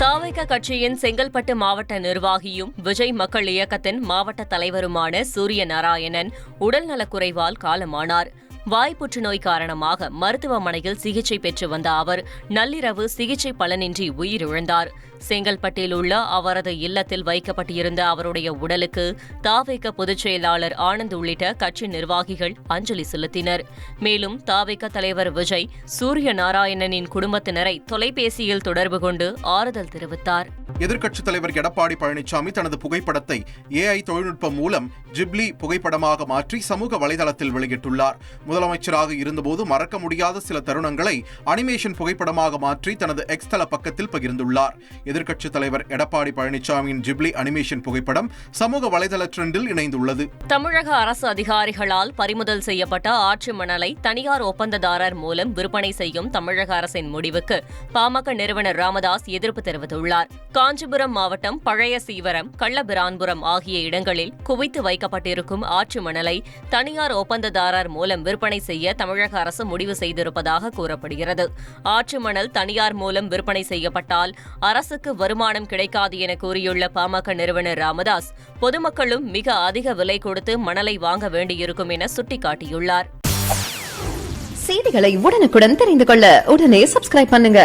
தாவைக்க கட்சியின் செங்கல்பட்டு மாவட்ட நிர்வாகியும் விஜய் மக்கள் இயக்கத்தின் மாவட்ட தலைவருமான சூரிய நாராயணன் உடல்நலக்குறைவால் காலமானார். வாய் புற்றுநோய் காரணமாக மருத்துவமனையில் சிகிச்சை பெற்று வந்த அவர் நள்ளிரவு சிகிச்சை பலனின்றி உயிரிழந்தார். செங்கல்பட்டில் உள்ள அவரது இல்லத்தில் வைக்கப்பட்டிருந்த அவருடைய உடலுக்கு தாவேக பொதுச் செயலாளர் ஆனந்த் உள்ளிட்ட கட்சி நிர்வாகிகள் அஞ்சலி செலுத்தினர். மேலும் தாவேக தலைவர் விஜய் சூரிய நாராயணனின் குடும்பத்தினரை தொலைபேசியில் தொடர்பு கொண்டு ஆறுதல் தெரிவித்தார். எதிர்க்கட்சித் தலைவர் எடப்பாடி பழனிசாமி தனது புகைப்படத்தை ஏஐ தொழில்நுட்பம் மூலம் ஜிப்லி புகைப்படமாக மாற்றி சமூக வலைதளத்தில் வெளியிட்டுள்ளார். முதலமைச்சராக இருந்தபோது மறக்க முடியாத சில தருணங்களை அனிமேஷன் புகைப்படமாக மாற்றி தனது எக்ஸ் தள பக்கத்தில் பகிர்ந்துள்ளார். எதிர்க்கட்சித் தலைவர் எடப்பாடி பழனிசாமியின் ஜிப்ளி அனிமேஷன் புகைப்படம் சமூக வலைதள ட்ரெண்டில் இணைந்துள்ளது. தமிழக அரசு அதிகாரிகளால் பறிமுதல் செய்யப்பட்ட ஆற்று மணலை தனியார் ஒப்பந்ததாரர் மூலம் விற்பனை செய்யும் தமிழக அரசின் முடிவுக்கு பாமக நிறுவனர் ராமதாஸ் எதிர்ப்பு தெரிவித்துள்ளார். காஞ்சிபுரம் மாவட்டம் பழைய சீவரம் கள்ளபிரான்புரம் ஆகிய இடங்களில் குவித்து வைக்கப்பட்டிருக்கும் ஆற்று மணலை தனியார் ஒப்பந்ததாரர் மூலம் விற்பனை செய்ய தமிழக அரசு முடிவு செய்திருப்பதாக கூறப்படுகிறது. ஆற்று மணல் தனியார் மூலம் விற்பனை செய்யப்பட்டால் அரசுக்கு வருமானம் கிடைக்காது என கூறியுள்ள பாமக நிறுவனர் ராமதாஸ் பொதுமக்களும் மிக அதிக விலை கொடுத்து மணலை வாங்க வேண்டியிருக்கும் என சுட்டிக்காட்டியுள்ளார். செய்திகளை உடனுக்குடன் தெரிந்து கொள்ள உடனே சப்ஸ்கிரைப் பண்ணுங்க.